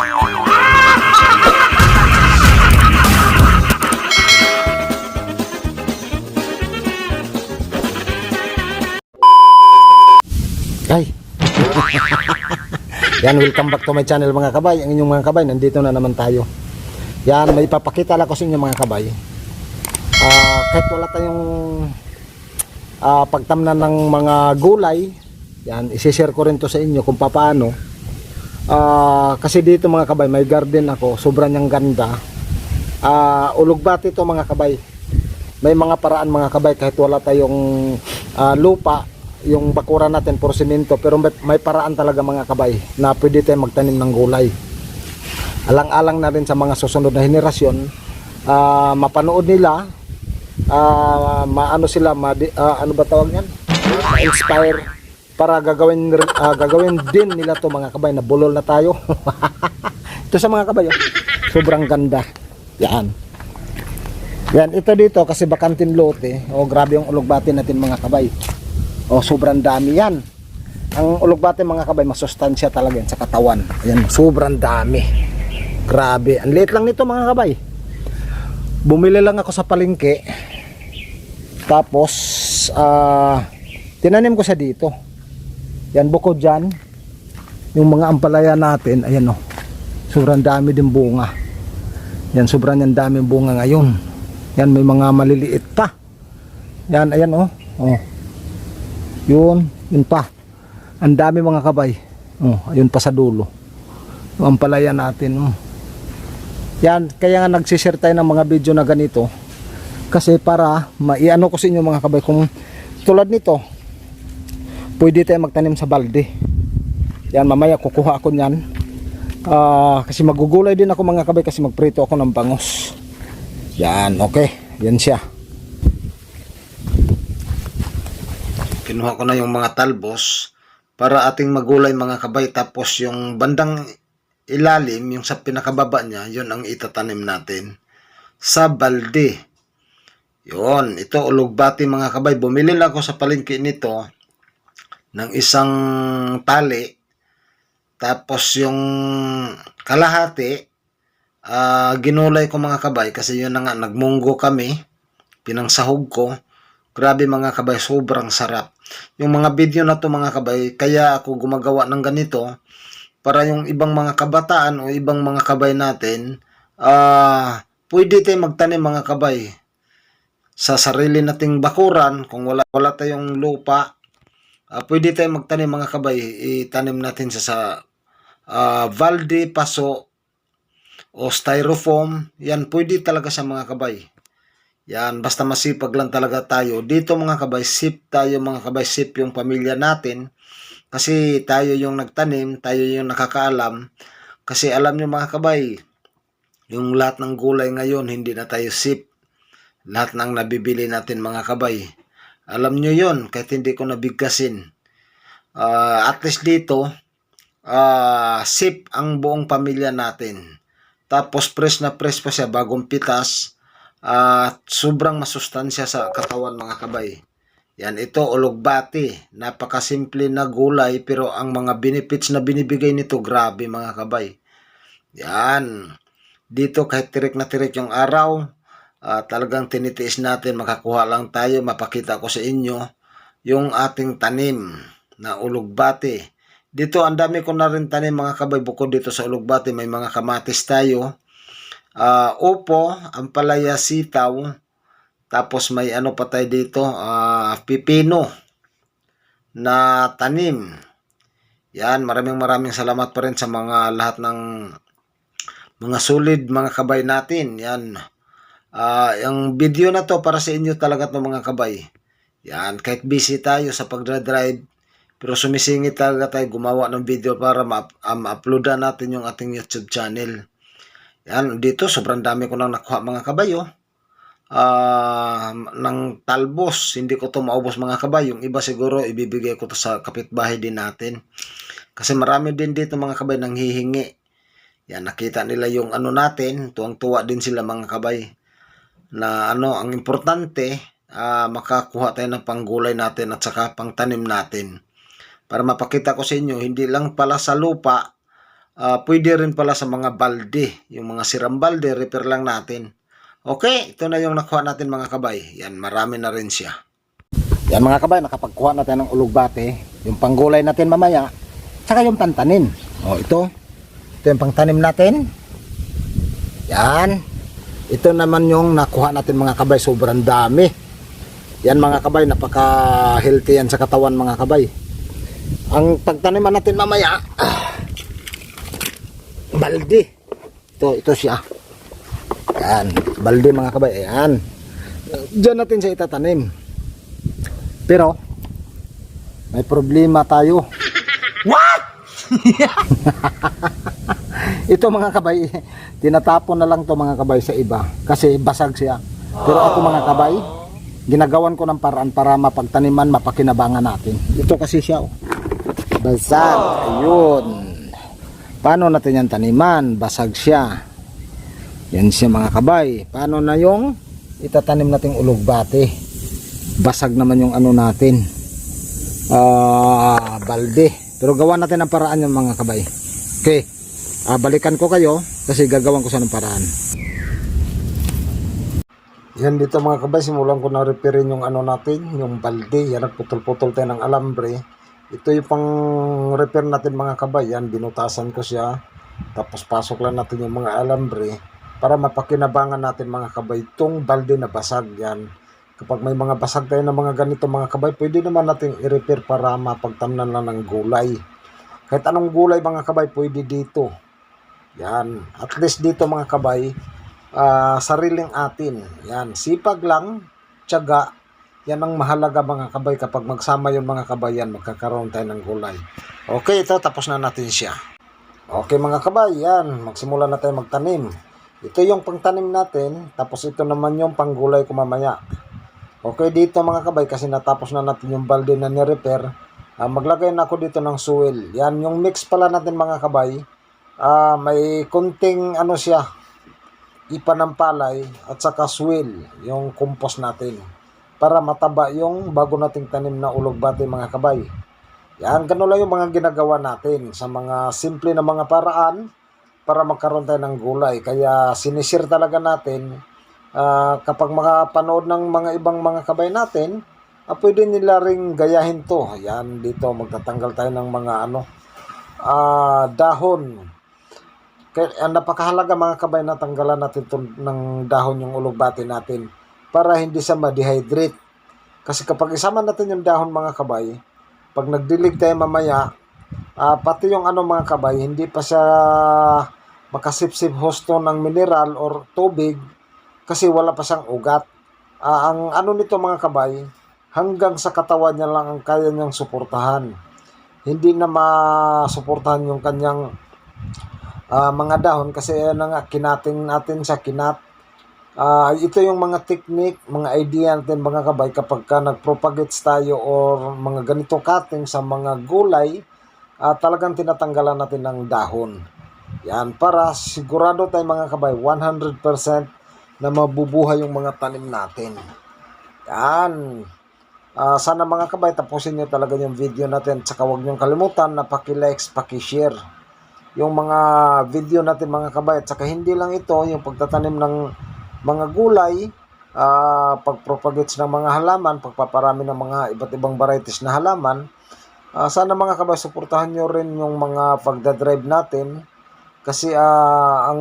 Ay. Yan, welcome back to my channel mga kabay. Ang inyong mga kabay, nandito na naman tayo. Yan, may papakita lang ko sa inyo mga kabay. Ah, kahit wala tayong ah, pagtamnan ng mga gulay, yan, isi-share ko rin to sa inyo kung paano. Ah, kasi dito mga kabay, may garden ako, sobrang niyang ganda. Ah, ulugbati to mga kabay. May mga paraan mga kabay kahit wala tayong ah, lupa, yung bakura natin puro simento. Pero may, paraan talaga mga kabay na pwede tayong magtanim ng gulay. Alang-alang na rin sa mga susunod na henerasyon ah, mapanood nila ah, maano sila ma, ano ba tawag yan ma-inspire para gagawin ah, gagawin din nila to mga kabay na bulol na tayo ito sa mga kabay oh. sobrang ganda yan yan ito dito kasi bakantin lote oh grabe yung ulugbati natin mga kabay Oh, sobrang dami yan. Ang ulugbate mga kabay, masustansya talaga yan sa katawan. Ayan, sobrang dami. Grabe. Ang liit lang nito mga kabay. Bumili lang ako sa palengke. Tapos, ah, tinanim ko siya dito. Yan, bukod dyan. Yung mga ampalaya natin, ayan oh. Sobrang dami din bunga. Yan, sobrang yan daming bunga ngayon. Yan, may mga maliliit pa. Yan, ayan oh. Oh. Yun, yun pa. Ang dami mga kabay. Oh, ayun pa sa dulo. Yung ampalaya natin. Oh. Yan, kaya nga nagsishare tayo ng mga video na ganito. Kasi para maiano ko sa inyo mga kabay kung tulad nito, pwede tayo magtanim sa balde. Yan, mamaya kukuha ako niyan. Ah, kasi magugulay din ako mga kabay kasi magprito ako ng bangos. Yan, okay. Yan siya. kinuha ko na yung mga talbos para ating magulay mga kabay tapos yung bandang ilalim yung sa pinakababa niya yun ang itatanim natin sa balde yun ito ulugbati mga kabay bumili lang ako sa palengke nito ng isang tali tapos yung kalahati ah, ginulay ko mga kabay kasi yun na nga nagmunggo kami pinangsahog ko Grabe mga kabay, sobrang sarap. Yung mga video na to mga kabay, kaya ako gumagawa ng ganito para yung ibang mga kabataan o ibang mga kabay natin, ah pwede tayo magtanim mga kabay sa sarili nating bakuran kung wala wala tayong lupa. Ah, pwede tayo magtanim mga kabay, itanim natin sa sa ah, valde, paso o styrofoam. Yan pwede talaga sa mga kabay. Yan, basta masipag lang talaga tayo. Dito mga kabay, sip tayo mga kabay, sip yung pamilya natin. Kasi tayo yung nagtanim, tayo yung nakakaalam. Kasi alam nyo mga kabay, yung lahat ng gulay ngayon, hindi na tayo sip. Lahat ng nabibili natin mga kabay. Alam nyo yon kahit hindi ko nabigkasin. Ah, at least dito, ah sip ang buong pamilya natin. Tapos press na press pa siya bagong pitas at sobrang masustansya sa katawan mga kabay. Yan, ito ulugbati. Napakasimple na gulay pero ang mga benefits na binibigay nito grabe mga kabay. Yan. Dito kahit tirik na tirik yung araw, ah, talagang tinitiis natin makakuha lang tayo, mapakita ko sa inyo yung ating tanim na ulugbati. Dito ang dami ko na rin tanim mga kabay bukod dito sa ulugbati may mga kamatis tayo ah upo, ampalaya sitaw, tapos may ano pa tayo dito, ah pipino na tanim. Yan, maraming maraming salamat pa rin sa mga lahat ng mga solid mga kabay natin. Yan. Ah, yung video na to para sa inyo talaga to mga kabay. Yan, kahit busy tayo sa pagdra-drive, pero sumisingit talaga tayo gumawa ng video para ma-uploadan natin yung ating YouTube channel. Yan, dito sobrang dami ko nang nakuha mga kabayo. Ah, ng talbos, hindi ko to maubos mga kabay. Yung iba siguro ibibigay ko to sa kapitbahay din natin. Kasi marami din dito mga kabay nang hihingi. Yan, nakita nila yung ano natin, tuwang-tuwa din sila mga kabay. Na ano, ang importante, ah, makakuha tayo ng panggulay natin at saka pangtanim natin. Para mapakita ko sa inyo, hindi lang pala sa lupa, Ah, pwede rin pala sa mga balde. Yung mga sirang balde, repair lang natin. Okay, ito na yung nakuha natin mga kabay. Yan, marami na rin siya. Yan mga kabay, nakapagkuha natin ng ulugbate. Yung panggulay natin mamaya. Tsaka yung pantanim. O, ito. Ito yung pangtanim natin. Yan. Ito naman yung nakuha natin mga kabay. Sobrang dami. Yan mga kabay, napaka-healthy yan sa katawan mga kabay. Ang pagtaniman natin mamaya, ah, balde. Ito, ito siya. Yan, balde mga kabay. Ayan. Diyan natin siya itatanim. Pero, may problema tayo. What? Ito mga kabay, tinatapon na lang to mga kabay sa iba kasi basag siya. Pero ako mga kabay, ginagawan ko ng paraan para mapagtaniman, mapakinabangan natin. Ito kasi siya. Oh. Basag. Ayun. Paano natin yan taniman? Basag siya. Yan siya mga kabay. Paano na yung itatanim nating ulugbate? Basag naman yung ano natin. Ah, balde. Pero gawa natin ang paraan yung mga kabay. Okay. Ah, balikan ko kayo kasi gagawan ko sa ng paraan. Yan dito mga kabay, simulan ko na repairin yung ano natin, yung balde. Yan, nagputol-putol tayo ng alambre. Ito yung pang repair natin mga kabay. Yan, binutasan ko siya. Tapos pasok lang natin yung mga alambre para mapakinabangan natin mga kabay itong balde na basag yan. Kapag may mga basag tayo ng mga ganito mga kabay, pwede naman natin i-repair para mapagtamnan lang ng gulay. Kahit anong gulay mga kabay, pwede dito. Yan. At least dito mga kabay, ah, sariling atin. Yan. Sipag lang, tiyaga. Yan ang mahalaga mga kabay. Kapag magsama yung mga kabay yan, magkakaroon tayo ng gulay. Okay, ito. Tapos na natin siya. Okay mga kabay, yan. Magsimula na tayo magtanim. Ito yung pangtanim natin. Tapos ito naman yung panggulay ko mamaya. Okay dito mga kabay kasi natapos na natin yung balde na ni-repair. Ah, maglagay na ako dito ng soil. Yan yung mix pala natin mga kabay. Ah, may kunting ano siya, ipa ng palay at saka soil, yung compost natin. Para mataba yung bago nating tanim na ulugbati mga kabay. Yan, ganun lang yung mga ginagawa natin sa mga simple na mga paraan para magkaroon tayo ng gulay. Kaya sinisir talaga natin ah, kapag makapanood ng mga ibang mga kabay natin, ah, pwede nila ring gayahin to. Yan, dito magtatanggal tayo ng mga ano, ah, dahon. Kaya ang napakahalaga mga kabay na tanggalan natin to ng dahon yung ulugbati natin para hindi siya ma-dehydrate. Kasi kapag isama natin yung dahon mga kabay, pag nagdilig tayo mamaya, ah, pati yung ano mga kabay, hindi pa siya makasipsip husto ng mineral or tubig kasi wala pa siyang ugat. Ah, ang ano nito mga kabay, hanggang sa katawan niya lang ang kaya niyang suportahan. Hindi na masuportahan yung kanyang ah, mga dahon kasi na nga kinating natin sa kinat. Ah, ito yung mga technique, mga idea natin mga kabay kapag ka nagpropagates tayo or mga ganito cutting sa mga gulay, ah, talagang tinatanggalan natin ng dahon. Yan, para sigurado tayo mga kabay, 100% na mabubuhay yung mga tanim natin. Yan. Ah, sana mga kabay, tapusin nyo talaga yung video natin. Tsaka huwag nyo kalimutan na paki-likes, paki-share yung mga video natin mga kabay. At saka hindi lang ito, yung pagtatanim ng mga gulay, ah, pagpropagates ng mga halaman, pagpaparami ng mga iba't ibang varieties na halaman. Ah, sana mga kabay, suportahan nyo rin yung mga pagdadrive natin. Kasi ah, ang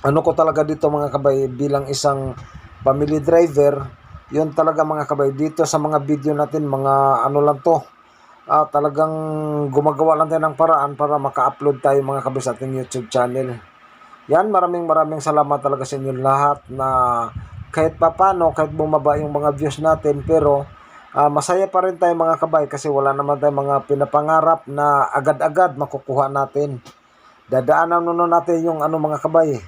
ano ko talaga dito mga kabay bilang isang family driver, yun talaga mga kabay dito sa mga video natin, mga ano lang to, ah, talagang gumagawa lang tayo ng paraan para maka-upload tayo mga kabay sa ating YouTube channel. Yan, maraming maraming salamat talaga sa inyo lahat na kahit papano, kahit bumaba yung mga views natin, pero ah, masaya pa rin tayo mga kabay kasi wala naman tayong mga pinapangarap na agad-agad makukuha natin. Dadaanan muna natin yung ano mga kabay.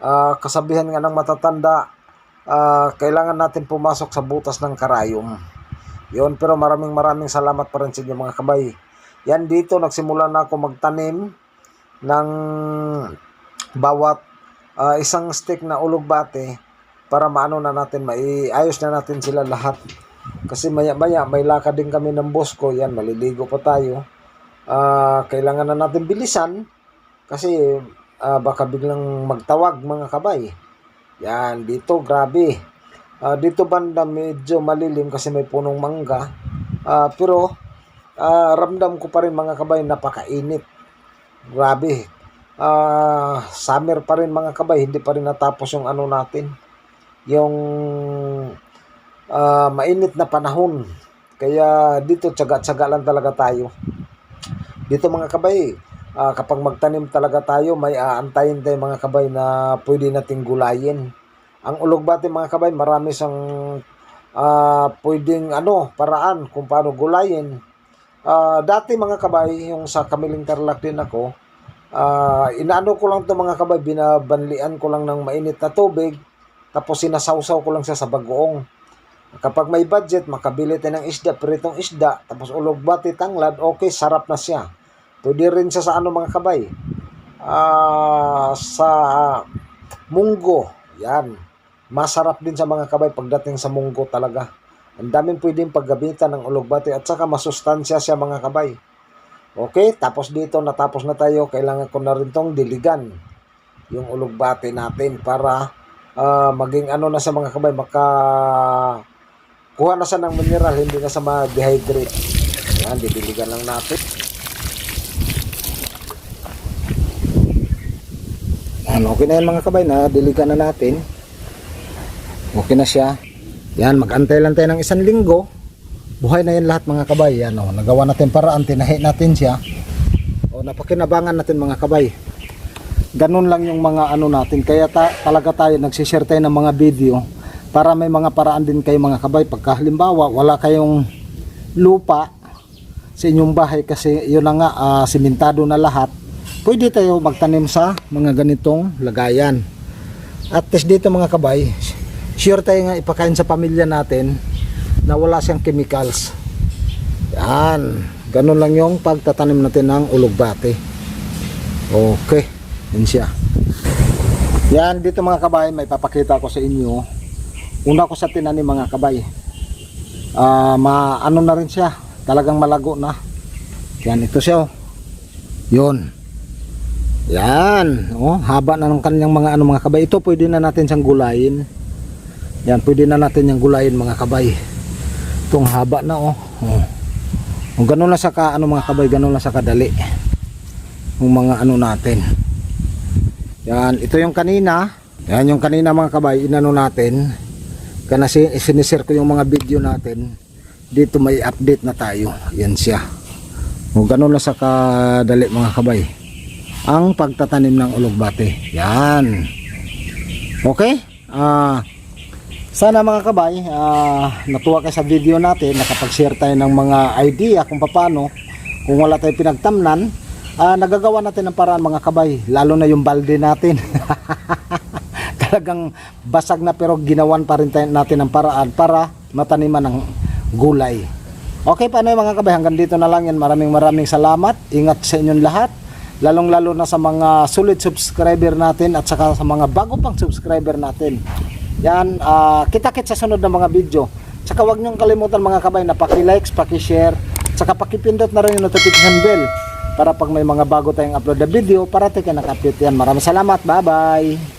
Ah, kasabihan nga ng matatanda, ah, kailangan natin pumasok sa butas ng karayom. Yun, pero maraming maraming salamat pa rin sa inyo mga kabay. Yan dito, nagsimula na ako magtanim ng bawat ah, isang stick na ulugbate para maano na natin, maiayos na natin sila lahat. Kasi maya maya may lakad din kami ng boss ko, yan maliligo pa tayo. Ah, kailangan na natin bilisan Kasi ah, baka biglang magtawag mga kabay. Yan, dito grabe. Ah, dito banda medyo malilim kasi may punong mangga. Ah, pero ah, ramdam ko pa rin mga kabay napakainit. Grabe. Ah, summer pa rin mga kabay, hindi pa rin natapos yung ano natin. Yung ah, mainit na panahon. Kaya dito tsaga-tsaga lang talaga tayo. Dito mga kabay, ah, kapag magtanim talaga tayo, may aantayin tayo mga kabay na pwede nating gulayin. Ang ulugbati mga kabay, marami siyang ah, pwedeng ano, paraan kung paano gulayin. Ah, dati mga kabay, yung sa Kamiling Tarlac din ako, ah, inaano ko lang to mga kabay, binabanlian ko lang ng mainit na tubig, tapos sinasawsaw ko lang siya sa bagoong. Kapag may budget, makabili tayo ng isda, pritong isda, tapos ulugbati tanglad, okay, sarap na siya. Pwede rin siya sa ano mga kabay, ah, sa munggo, yan. Masarap din sa mga kabay pagdating sa munggo talaga. Ang daming pwedeng paggamitan ng ulugbati at saka masustansya siya mga kabay. Okay, tapos dito natapos na tayo, kailangan ko na rin tong diligan yung ulugbati natin para ah, maging ano na sa mga kabay, maka kuha na siya ng mineral, hindi na sa ma-dehydrate. Yan, didiligan lang natin. Yan, okay na yan mga kabay na diligan na natin. Okay na siya. Yan, mag-antay lang tayo ng isang linggo. Buhay na yan lahat mga kabay. Yan, oh, nagawa natin paraan, tinahi natin siya. O, napakinabangan natin mga kabay. Ganun lang yung mga ano natin. Kaya ta- talaga tayo nagsishare tayo ng mga video para may mga paraan din kayo mga kabay. Pagka halimbawa, wala kayong lupa sa inyong bahay kasi yun na nga, ah, simentado na lahat. Pwede tayo magtanim sa mga ganitong lagayan. At least dito mga kabay, sure tayo nga ipakain sa pamilya natin na wala siyang chemicals. Yan. Ganun lang yung pagtatanim natin ng ulugbati. Okay. Yan siya. Yan, dito mga kabay, may papakita ko sa inyo. Una ko sa tinanim mga kabay. Ah, ma ano na rin siya. Talagang malago na. Yan, ito siya. oh. Yun. Yan. Oh, haba na ng kanyang mga ano mga kabay. Ito pwede na natin siyang gulayin. Yan, pwede na natin yung gulayin mga kabay. Itong haba na oh. oh. Kung ganun lang sa ka, ano mga kabay, ganun lang sa kadali. Yung mga ano natin. Yan, ito yung kanina. Yan yung kanina mga kabay, inano natin. Kana si sinishare ko yung mga video natin. Dito may update na tayo. Yan siya. O ganun lang sa kadali mga kabay. Ang pagtatanim ng ulugbate. Yan. Okay? Ah sana mga kabay, ah, natuwa kayo sa video natin, nakapag-share tayo ng mga idea kung paano, kung wala tayong pinagtamnan, ah, nagagawa natin ng paraan mga kabay, lalo na yung balde natin. Talagang basag na pero ginawan pa rin natin ng paraan para mataniman ng gulay. Okay, paano yung mga kabay? Hanggang dito na lang yan. Maraming maraming salamat. Ingat sa inyong lahat. Lalong lalo na sa mga solid subscriber natin at saka sa mga bago pang subscriber natin. Yan, ah, kita-kit sa sunod na mga video. Saka huwag niyong kalimutan mga kabay na paki-likes, paki-share, saka paki-pindot na rin yung notification bell para pag may mga bago tayong upload na video, para tayo ka naka-update yan. Maraming salamat. Bye-bye.